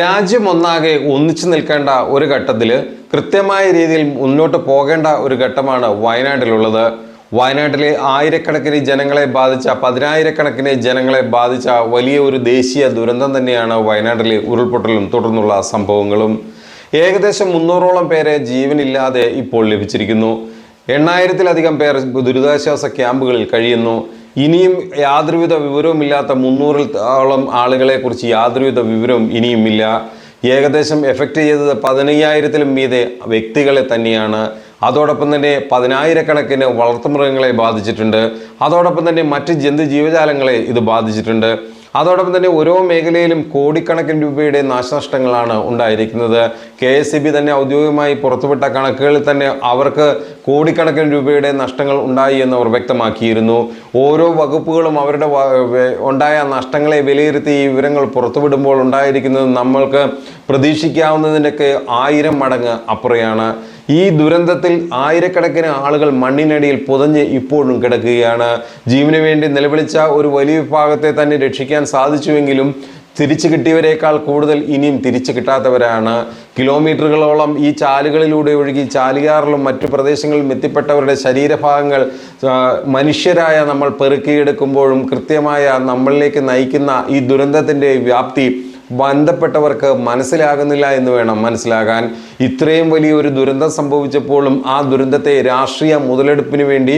രാജ്യം ഒന്നാകെ ഒന്നിച്ചു നിൽക്കേണ്ട ഒരു ഘട്ടത്തിൽ കൃത്യമായ രീതിയിൽ മുന്നോട്ട് പോകേണ്ട ഒരു ഘട്ടമാണ് വയനാട്ടിലുള്ളത്. വയനാട്ടിലെ ആയിരക്കണക്കിന് ജനങ്ങളെ ബാധിച്ച പതിനായിരക്കണക്കിന് ജനങ്ങളെ ബാധിച്ച വലിയ ഒരു ദേശീയ ദുരന്തം തന്നെയാണ് വയനാട്ടിലെ ഉരുൾപൊട്ടലും തുടർന്നുള്ള സംഭവങ്ങളും. ഏകദേശം മുന്നൂറോളം പേരെ ജീവനില്ലാതെ ഇപ്പോൾ ലഭിച്ചിരിക്കുന്നു. എണ്ണായിരത്തിലധികം പേർ ദുരിതാശ്വാസ ക്യാമ്പുകളിൽ കഴിയുന്നു. ഇനിയും യാതൊരുവിധ വിവരവുമില്ലാത്ത മുന്നൂറിലോളം ആളുകളെ കുറിച്ച് യാതൊരുവിധ വിവരവും ഇനിയുമില്ല. ഏകദേശം എഫക്റ്റ് ചെയ്തത് പതിനയ്യായിരത്തിലും മീതെ വ്യക്തികളെ തന്നെയാണ്. അതോടൊപ്പം തന്നെ പതിനായിരക്കണക്കിന് വളർത്തുമൃഗങ്ങളെ ബാധിച്ചിട്ടുണ്ട്. അതോടൊപ്പം തന്നെ മറ്റ് ജന്തു ജീവജാലങ്ങളെ ഇത് ബാധിച്ചിട്ടുണ്ട്. അതോടൊപ്പം തന്നെ ഓരോ മേഖലയിലും കോടിക്കണക്കിന് രൂപയുടെ നാശനഷ്ടങ്ങളാണ് ഉണ്ടായിരിക്കുന്നത്. കെ എസ് തന്നെ ഔദ്യോഗികമായി പുറത്തുവിട്ട കണക്കുകളിൽ തന്നെ അവർക്ക് കോടിക്കണക്കിന് രൂപയുടെ നഷ്ടങ്ങൾ ഉണ്ടായി എന്ന് അവർ വ്യക്തമാക്കിയിരുന്നു. ഓരോ വകുപ്പുകളും അവരുടെ ഉണ്ടായ നഷ്ടങ്ങളെ വിലയിരുത്തി ഈ വിവരങ്ങൾ പുറത്തുവിടുമ്പോൾ ഉണ്ടായിരിക്കുന്നത് നമ്മൾക്ക് പ്രതീക്ഷിക്കാവുന്നതിന്റെയൊക്കെ ആയിരം മടങ്ങ് അപ്പുറയാണ്. ഈ ദുരന്തത്തിൽ ആയിരക്കണക്കിന് ആളുകൾ മണ്ണിനടിയിൽ പുതഞ്ഞ് ഇപ്പോഴും കിടക്കുകയാണ്. ജീവന് വേണ്ടി നിലവിളിച്ച ഒരു വലിയ വിഭാഗത്തെ തന്നെ രക്ഷിക്കാൻ സാധിച്ചുവെങ്കിലും തിരിച്ചു കിട്ടിയവരേക്കാൾ കൂടുതൽ ഇനിയും തിരിച്ചു കിട്ടാത്തവരാണ്. കിലോമീറ്ററുകളോളം ഈ ചാലുകളിലൂടെ ഒഴുകി ചാലിയാറിലും മറ്റു പ്രദേശങ്ങളിലും എത്തിപ്പെട്ടവരുടെ ശരീരഭാഗങ്ങൾ മനുഷ്യരായ നമ്മൾ പെറുക്കിയെടുക്കുമ്പോഴും കൃത്യമായ നമ്മളിലേക്ക് നയിക്കുന്ന ഈ ദുരന്തത്തിന്റെ വ്യാപ്തി ബന്ധപ്പെട്ടവർക്ക് മനസ്സിലാകുന്നില്ല എന്ന് വേണം മനസ്സിലാകാൻ. ഇത്രയും വലിയൊരു ദുരന്തം സംഭവിച്ചപ്പോഴും ആ ദുരന്തത്തെ രാഷ്ട്രീയ മുതലെടുപ്പിന് വേണ്ടി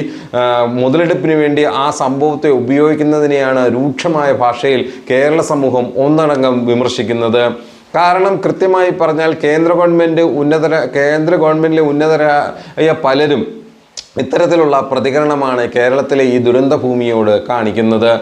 മുതലെടുപ്പിന് വേണ്ടി ആ സംഭവത്തെ ഉപയോഗിക്കുന്നതിനെയാണ് രൂക്ഷമായ ഭാഷയിൽ കേരള സമൂഹം ഒന്നടങ്കം വിമർശിക്കുന്നത്. കാരണം കൃത്യമായി പറഞ്ഞാൽ കേന്ദ്ര ഗവൺമെന്റ് ഉന്നതര കേന്ദ്ര ഗവൺമെന്റിലെ ഉന്നതരായ പലരും ഇത്തരത്തിലുള്ള പ്രതികരണമാണ് കേരളത്തിലെ ഈ ദുരന്ത ഭൂമിയോട് കാണിക്കുന്നത്.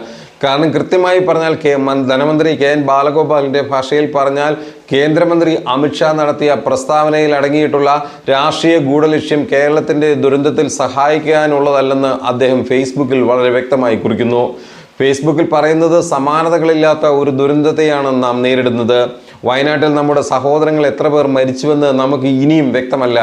കാരണം കൃത്യമായി പറഞ്ഞാൽ കെ ധനമന്ത്രി കെ എൻ ബാലഗോപാലിന്റെ ഭാഷയിൽ പറഞ്ഞാൽ കേന്ദ്രമന്ത്രി അമിത്ഷാ നടത്തിയ പ്രസ്താവനയിൽ അടങ്ങിയിട്ടുള്ള രാഷ്ട്രീയ ഗൂഢലക്ഷ്യം കേരളത്തിന്റെ ദുരന്തത്തിൽ സഹായിക്കാനുള്ളതല്ലെന്ന് അദ്ദേഹം ഫേസ്ബുക്കിൽ വളരെ വ്യക്തമായി കുറിക്കുന്നു. ഫേസ്ബുക്കിൽ പറയുന്നത് സമാനതകളില്ലാത്ത ഒരു ദുരന്തത്തെയാണ് നാം നേരിടുന്നത്. വയനാട്ടിൽ നമ്മുടെ സഹോദരങ്ങൾ എത്ര പേർ മരിച്ചുവെന്ന് നമുക്ക് ഇനിയും വ്യക്തമല്ല.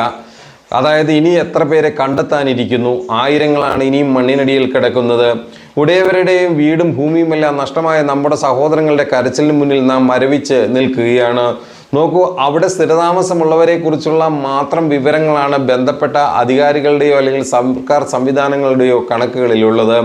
അതായത് ഇനി എത്ര പേരെ കണ്ടെത്താനിരിക്കുന്നു? ആയിരങ്ങളാണ് ഇനിയും മണ്ണിനടിയിൽ കിടക്കുന്നത്. ഉടയവരുടെയും വീടും ഭൂമിയുമെല്ലാം നഷ്ടമായ നമ്മുടെ സഹോദരങ്ങളുടെ കരച്ചിലിന് മുന്നിൽ നാം മരവിച്ച് നിൽക്കുകയാണ്. നോക്കൂ അവിടെ സ്ഥിരതാമസമുള്ളവരെ കുറിച്ചുള്ള മാത്രം വിവരങ്ങളാണ് ബന്ധപ്പെട്ട അധികാരികളുടെയോ അല്ലെങ്കിൽ സർക്കാർ സംവിധാനങ്ങളുടെയോ കണക്കുകളിലുള്ളത്.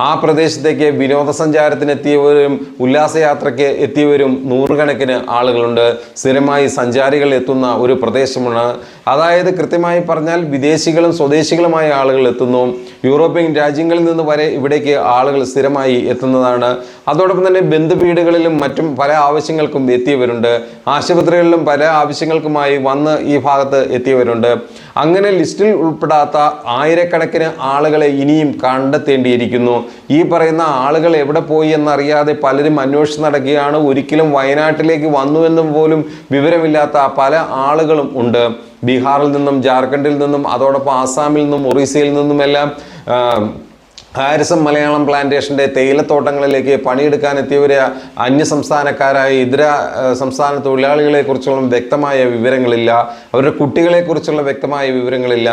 ആ പ്രദേശത്തേക്ക് വിനോദസഞ്ചാരത്തിന് എത്തിയവരും ഉല്ലാസയാത്രയ്ക്ക് എത്തിയവരും നൂറുകണക്കിന് ആളുകളുണ്ട്. സ്ഥിരമായി സഞ്ചാരികൾ എത്തുന്ന ഒരു പ്രദേശമാണ് അതായത് കൃത്യമായി പറഞ്ഞാൽ വിദേശികളും സ്വദേശികളുമായ ആളുകൾ എത്തുന്നു. യൂറോപ്യൻ രാജ്യങ്ങളിൽ നിന്ന് വരെ ഇവിടേക്ക് ആളുകൾ സ്ഥിരമായി എത്തുന്നതാണ്. അതോടൊപ്പം തന്നെ ബന്ധുവീടുകളിലും മറ്റും പല ആവശ്യങ്ങൾക്കും എത്തിയവരുണ്ട്. ആശുപത്രികളിലും പല ആവശ്യങ്ങൾക്കുമായി വന്ന് ഈ ഭാഗത്ത് എത്തിയവരുണ്ട്. അങ്ങനെ ലിസ്റ്റിൽ ഉൾപ്പെടാത്ത ആയിരക്കണക്കിന് ആളുകളെ ഇനിയും കണ്ടെത്തേണ്ടിയിരിക്കുന്നു. ഈ പറയുന്ന ആളുകൾ എവിടെ പോയി എന്നറിയാതെ പലരും അന്വേഷിച്ച് നടക്കുകയാണ്. ഒരിക്കലും വയനാട്ടിലേക്ക് വന്നുവെന്നും പോലും വിവരമില്ലാത്ത പല ആളുകളും ഉണ്ട്. ബീഹാറിൽ നിന്നും ജാർഖണ്ഡിൽ നിന്നും അതോടൊപ്പം ആസാമിൽ നിന്നും ഒറീസയിൽ നിന്നുമെല്ലാം ഹാരിസം മലയാളം പ്ലാന്റേഷന്റെ തേയിലത്തോട്ടങ്ങളിലേക്ക് പണിയെടുക്കാൻ എത്തിയവരെ അന്യ സംസ്ഥാനക്കാരായ ഇതര സംസ്ഥാന തൊഴിലാളികളെ കുറിച്ചുള്ള വ്യക്തമായ വിവരങ്ങളില്ല. അവരുടെ കുട്ടികളെ കുറിച്ചുള്ള വ്യക്തമായ വിവരങ്ങളില്ല.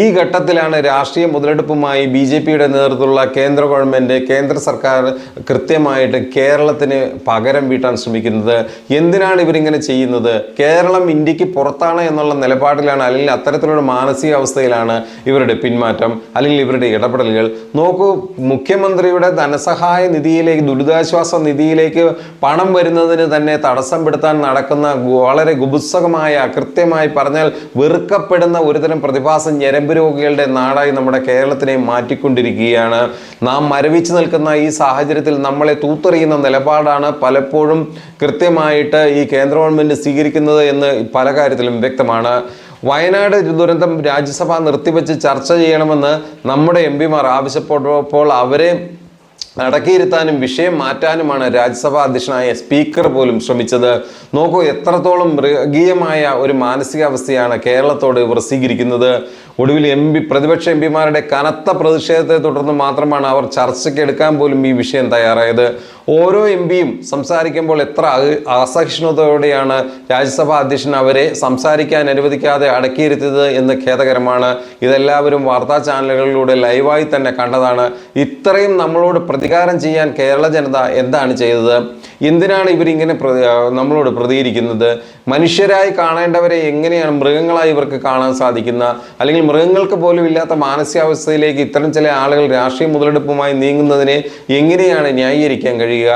ഈ ഘട്ടത്തിലാണ് രാഷ്ട്രീയ മുതലെടുപ്പുമായി ബി ജെ പിയുടെ നേതൃത്വത്തിലുള്ള കേന്ദ്ര ഗവൺമെന്റ് കേന്ദ്ര സർക്കാർ കൃത്യമായിട്ട് കേരളത്തിന് പകരം വീട്ടാൻ ശ്രമിക്കുന്നത്. എന്തിനാണ് ഇവരിങ്ങനെ ചെയ്യുന്നത്? കേരളം ഇന്ത്യയ്ക്ക് പുറത്താണ് എന്നുള്ള നിലപാടിലാണ് അല്ലെങ്കിൽ അത്തരത്തിലുള്ള മാനസികാവസ്ഥയിലാണ് ഇവരുടെ പിന്മാറ്റം അല്ലെങ്കിൽ ഇവരുടെ ഇടപെടലുകൾ. നോക്കൂ മുഖ്യമന്ത്രിയുടെ ധനസഹായ നിധിയിലേക്ക് ദുരിതാശ്വാസ നിധിയിലേക്ക് പണം വരുന്നതിന് തന്നെ തടസ്സം പെടുത്താൻ നടക്കുന്ന വളരെ ഗുബുത്സകമായ കൃത്യമായി പറഞ്ഞാൽ വെറുക്കപ്പെടുന്ന ഒരുതരം പ്രതിഭാസം ഞരമ്പ് രോഗികളുടെ നാടായി നമ്മുടെ കേരളത്തിനെ മാറ്റിക്കൊണ്ടിരിക്കുകയാണ്. നാം മരവിച്ചു നിൽക്കുന്ന ഈ സാഹചര്യത്തിൽ നമ്മളെ തൂത്തെറിയുന്ന നിലപാടാണ് പലപ്പോഴും കൃത്യമായിട്ട് ഈ കേന്ദ്ര ഗവൺമെന്റ് സ്വീകരിക്കുന്നത് എന്ന് പല കാര്യത്തിലും വ്യക്തമാണ്. വയനാട് ദുരന്തം രാജ്യസഭ നിർത്തിവെച്ച് ചർച്ച ചെയ്യണമെന്ന് നമ്മുടെ എം പിമാർ ആവശ്യപ്പെട്ടപ്പോൾ അവരെ അടക്കിയിരുത്താനും വിഷയം മാറ്റാനുമാണ് രാജ്യസഭാ അധ്യക്ഷനായ സ്പീക്കർ പോലും ശ്രമിച്ചത്. നോക്കൂ എത്രത്തോളം മൃഗീയമായ ഒരു മാനസികാവസ്ഥയാണ് കേരളത്തോട് ഇവർ സ്വീകരിക്കുന്നത്. ഒടുവിൽ എം പി പ്രതിപക്ഷ എം പിമാരുടെ കനത്ത പ്രതിഷേധത്തെ തുടർന്ന് മാത്രമാണ് അവർ ചർച്ചയ്ക്ക് എടുക്കാൻ പോലും ഈ വിഷയം തയ്യാറായത്. ഓരോ എം പിയും സംസാരിക്കുമ്പോൾ എത്ര അസഹിഷ്ണുതയോടെയാണ് രാജ്യസഭാ അധ്യക്ഷൻ അവരെ സംസാരിക്കാൻ അനുവദിക്കാതെ അടക്കിയിരുത്തിയത് എന്ന് ഖേദകരമാണ്. ഇതെല്ലാവരും വാർത്താ ചാനലുകളിലൂടെ ലൈവായി തന്നെ കണ്ടതാണ്. ഇത്രയും നമ്മളോട് പ്രതി പ്രതികാരം ചെയ്യാൻ കേരള ജനത എന്താണ് ചെയ്തത്? എന്തിനാണ് ഇവരിങ്ങനെ നമ്മളോട് പ്രതികരിക്കുന്നത്? മനുഷ്യരായി കാണേണ്ടവരെ എങ്ങനെയാണ് മൃഗങ്ങളായി ഇവർക്ക് കാണാൻ സാധിക്കുന്ന അല്ലെങ്കിൽ മൃഗങ്ങൾക്ക് പോലും ഇല്ലാത്ത മാനസികാവസ്ഥയിലേക്ക് ഇത്തരം ചില ആളുകൾ രാഷ്ട്രീയ മുതലെടുപ്പുമായി നീങ്ങുന്നതിനെ എങ്ങനെയാണ് ന്യായീകരിക്കാൻ കഴിയുക?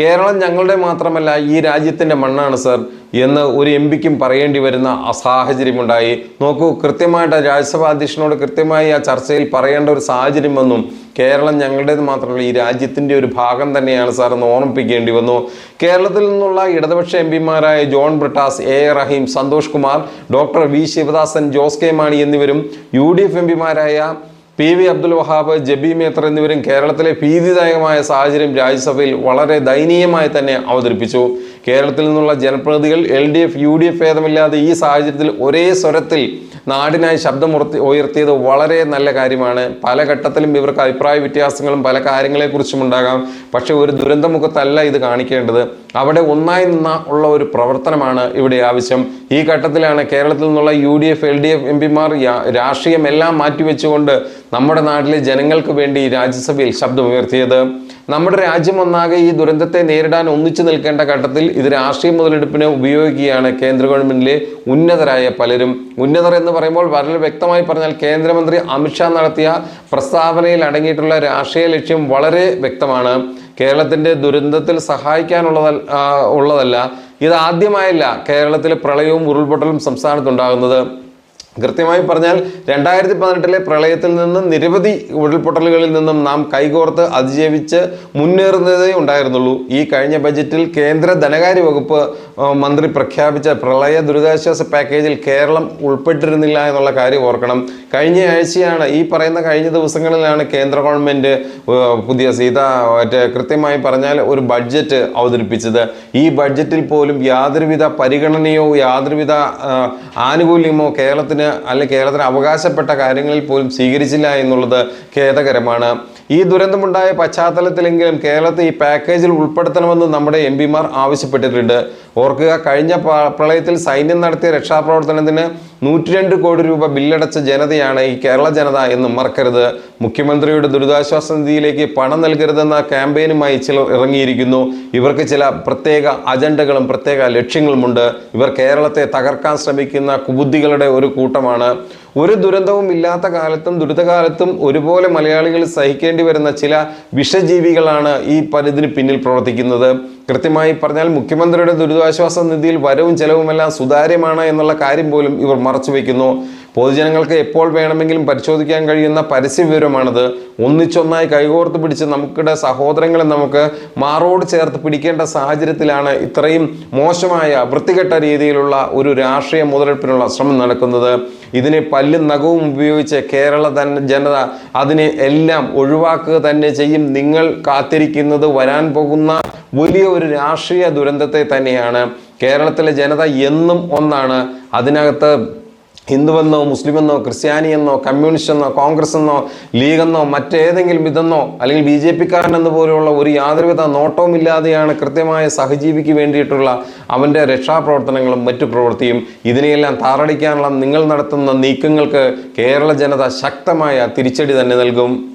കേരളം ഞങ്ങളുടെ മാത്രമല്ല ഈ രാജ്യത്തിന്റെ മണ്ണാണ് സർ. എന്ന് ഒരു എം പിക്കും പറയേണ്ടി വരുന്ന സാഹചര്യമുണ്ടായി നോക്കൂ കൃത്യമായിട്ട് രാജ്യസഭാ അധ്യക്ഷനോട് കൃത്യമായി ആ ചർച്ചയിൽ പറയേണ്ട ഒരു സാഹചര്യം വന്നു. കേരളം ഞങ്ങളുടേത് മാത്രമല്ല ഈ രാജ്യത്തിന്റെ ഒരു ഭാഗം തന്നെയാണ് സാർ എന്ന് ഓർമ്മിപ്പിക്കേണ്ടി വന്നു. കേരളത്തിൽ നിന്നുള്ള ഇടതുപക്ഷ M പിമാരായ John Brittas A Rahim Santhosh Kumar doctor V Sivadasan Jose K Mani എന്നിവരും യു ഡി എഫ് എം പിമാരായ പി വി അബ്ദുൽ വഹാബ് ജബി മേത്തർ എന്നിവരും കേരളത്തിലെ ഭീതിദായകമായ സാഹചര്യം രാജ്യസഭയിൽ വളരെ ദയനീയമായി തന്നെ അവതരിപ്പിച്ചു. കേരളത്തിൽ നിന്നുള്ള ജനപ്രതിനിധികൾ L D F U D F ഭേദമില്ലാതെ ഈ സാഹചര്യത്തിൽ ഒരേ സ്വരത്തിൽ നാടിനായി ശബ്ദമുർത്തി ഉയർത്തിയത് വളരെ നല്ല കാര്യമാണ്. പല ഘട്ടത്തിലും ഇവർക്ക് അഭിപ്രായ വ്യത്യാസങ്ങളും പല കാര്യങ്ങളെക്കുറിച്ചും ഉണ്ടാകാം. പക്ഷേ ഒരു ദുരന്തമുഖത്തല്ല ഇത് കാണിക്കേണ്ടത്. അവിടെ ഒന്നായി നിന്ന ഉള്ള ഒരു പ്രവർത്തനമാണ് ഇവിടെ ആവശ്യം. ഈ ഘട്ടത്തിലാണ് കേരളത്തിൽ നിന്നുള്ള U D F L D F M പിമാർ രാഷ്ട്രീയം എല്ലാം മാറ്റിവെച്ചുകൊണ്ട് നമ്മുടെ നാട്ടിലെ ജനങ്ങൾക്ക് വേണ്ടി രാജ്യസഭയിൽ ശബ്ദമുയർത്തിയത്. നമ്മുടെ രാജ്യം ഒന്നാകെ ഈ ദുരന്തത്തെ നേരിടാൻ ഒന്നിച്ചു നിൽക്കേണ്ട ഘട്ടത്തിൽ ഇത് രാഷ്ട്രീയ മുതലെടുപ്പിന് ഉപയോഗിക്കുകയാണ് കേന്ദ്ര ഗവൺമെന്റിലെ ഉന്നതരായ പലരും. ഉന്നതർ എന്ന് പറയുമ്പോൾ വളരെ വ്യക്തമായി പറഞ്ഞാൽ കേന്ദ്രമന്ത്രി അമിത്ഷാ നടത്തിയ പ്രസ്താവനയിൽ അടങ്ങിയിട്ടുള്ള രാഷ്ട്രീയ ലക്ഷ്യം വളരെ വ്യക്തമാണ്. കേരളത്തിന്റെ ദുരന്തത്തിൽ സഹായിക്കാനുള്ളത ഉള്ളതല്ല. ഇത് ആദ്യമായല്ല കേരളത്തിലെ പ്രളയവും ഉരുൾപൊട്ടലും സംസ്ഥാനത്തുണ്ടാകുന്നത്. കൃത്യമായി പറഞ്ഞാൽ രണ്ടായിരത്തി പതിനെട്ടിലെ പ്രളയത്തിൽ നിന്നും നിരവധി ഉരുൾപൊട്ടലുകളിൽ നിന്നും നാം കൈകോർത്ത് അതിജീവിച്ച് മുന്നേറുന്നതേ ഉണ്ടായിരുന്നുള്ളൂ. ഈ കഴിഞ്ഞ ബജറ്റിൽ കേന്ദ്ര ധനകാര്യ വകുപ്പ് മന്ത്രി പ്രഖ്യാപിച്ച പ്രളയ ദുരിതാശ്വാസ പാക്കേജിൽ കേരളം ഉൾപ്പെട്ടിരുന്നില്ല എന്നുള്ള കാര്യം ഓർക്കണം. കഴിഞ്ഞ ആഴ്ചയാണ് ഈ പറയുന്ന കഴിഞ്ഞ ദിവസങ്ങളിലാണ് കേന്ദ്ര ഗവൺമെന്റ് പുതിയ സീത മറ്റേ കൃത്യമായി പറഞ്ഞാൽ ഒരു ബഡ്ജറ്റ് അവതരിപ്പിച്ചത്. ഈ ബഡ്ജറ്റിൽ പോലും യാതൊരുവിധ പരിഗണനയോ യാതൊരുവിധ ആനുകൂല്യമോ കേരളത്തിന് അല്ലെങ്കിൽ കേരളത്തിന് അവകാശപ്പെട്ട കാര്യങ്ങളിൽ പോലും സ്വീകരിച്ചില്ല എന്നുള്ളത് ഖേദകരമാണ്. ഈ ദുരന്തമുണ്ടായ പശ്ചാത്തലത്തിലെങ്കിലും കേരളത്തെ ഈ പാക്കേജിൽ ഉൾപ്പെടുത്തണമെന്ന് നമ്മുടെ എം പിമാർ ആവശ്യപ്പെട്ടിട്ടുണ്ട്. ഓർക്കുക കഴിഞ്ഞ പ്രളയത്തിൽ സൈന്യം നടത്തിയ രക്ഷാപ്രവർത്തനത്തിന് നൂറ്റിരണ്ട് കോടി രൂപ ബില്ലടച്ച ജനതയാണ് ഈ കേരള ജനത എന്നും മറക്കരുത്. മുഖ്യമന്ത്രിയുടെ ദുരിതാശ്വാസ നിധിയിലേക്ക് പണം നൽകരുതെന്ന ക്യാമ്പയിനുമായി ചിലർ ഇറങ്ങിയിരിക്കുന്നു. ഇവർക്ക് ചില പ്രത്യേക അജണ്ടകളും പ്രത്യേക ലക്ഷ്യങ്ങളുമുണ്ട്. ഇവർ കേരളത്തെ തകർക്കാൻ ശ്രമിക്കുന്ന കുബുദ്ധികളുടെ ഒരു കൂട്ടമാണ്. ഒരു ദുരന്തവും ഇല്ലാത്ത കാലത്തും ദുരിതകാലത്തും ഒരുപോലെ മലയാളികൾ സഹിക്കേണ്ടി വരുന്ന ചില വിഷജീവികളാണ് ഈ പരിധിന് പിന്നിൽ പ്രവർത്തിക്കുന്നത്. കൃത്യമായി പറഞ്ഞാൽ മുഖ്യമന്ത്രിയുടെ ദുരിതാശ്വാസ നിധിയിൽ വരവും ചെലവുമെല്ലാം സുതാര്യമാണ് എന്നുള്ള കാര്യം പോലും ഇവർ മറച്ചുവെക്കുന്നു പൊതുജനങ്ങൾക്ക് എപ്പോൾ വേണമെങ്കിലും പരിശോധിക്കാൻ കഴിയുന്ന പരസ്യ ഒന്നിച്ചൊന്നായി കൈകോർത്ത് പിടിച്ച് നമുക്കിടെ സഹോദരങ്ങളെ നമുക്ക് മാറോട് ചേർത്ത് പിടിക്കേണ്ട സാഹചര്യത്തിലാണ് ഇത്രയും മോശമായ വൃത്തികെട്ട രീതിയിലുള്ള ഒരു രാഷ്ട്രീയ മുതലെടുപ്പിനുള്ള ശ്രമം നടക്കുന്നത്. ഇതിനെ പല്ലും നഖവും ഉപയോഗിച്ച് കേരള തന്നെ ജനത അതിനെ എല്ലാം ഒഴിവാക്കുക തന്നെ ചെയ്യും. നിങ്ങൾ കാത്തിരിക്കുന്നത് വരാൻ പോകുന്ന വലിയ ഒരു രാഷ്ട്രീയ ദുരന്തത്തെ തന്നെയാണ് കേരളത്തിലെ ജനത എന്നും ഒന്നാണ്. അതിനകത്ത് ഹിന്ദുവെന്നോ മുസ്ലിമെന്നോ ക്രിസ്ത്യാനിയെന്നോ കമ്മ്യൂണിസ്റ്റ് എന്നോ കോൺഗ്രസ് എന്നോ ലീഗെന്നോ മറ്റേതെങ്കിലും ഇതെന്നോ അല്ലെങ്കിൽ ബി ജെ പിക്കാരനെന്ന് പോലെയുള്ള ഒരു യാതൊരുവിധ നോട്ടവും ഇല്ലാതെയാണ് കൃത്യമായ സഹജീവിക്ക് വേണ്ടിയിട്ടുള്ള അവന്റെ രക്ഷാപ്രവർത്തനങ്ങളും മറ്റു പ്രവൃത്തിയും. ഇതിനെയെല്ലാം താറടിക്കാനുള്ള നിങ്ങൾ നടത്തുന്ന നീക്കങ്ങൾക്ക് കേരള ജനത ശക്തമായ തിരിച്ചടി തന്നെ നൽകും.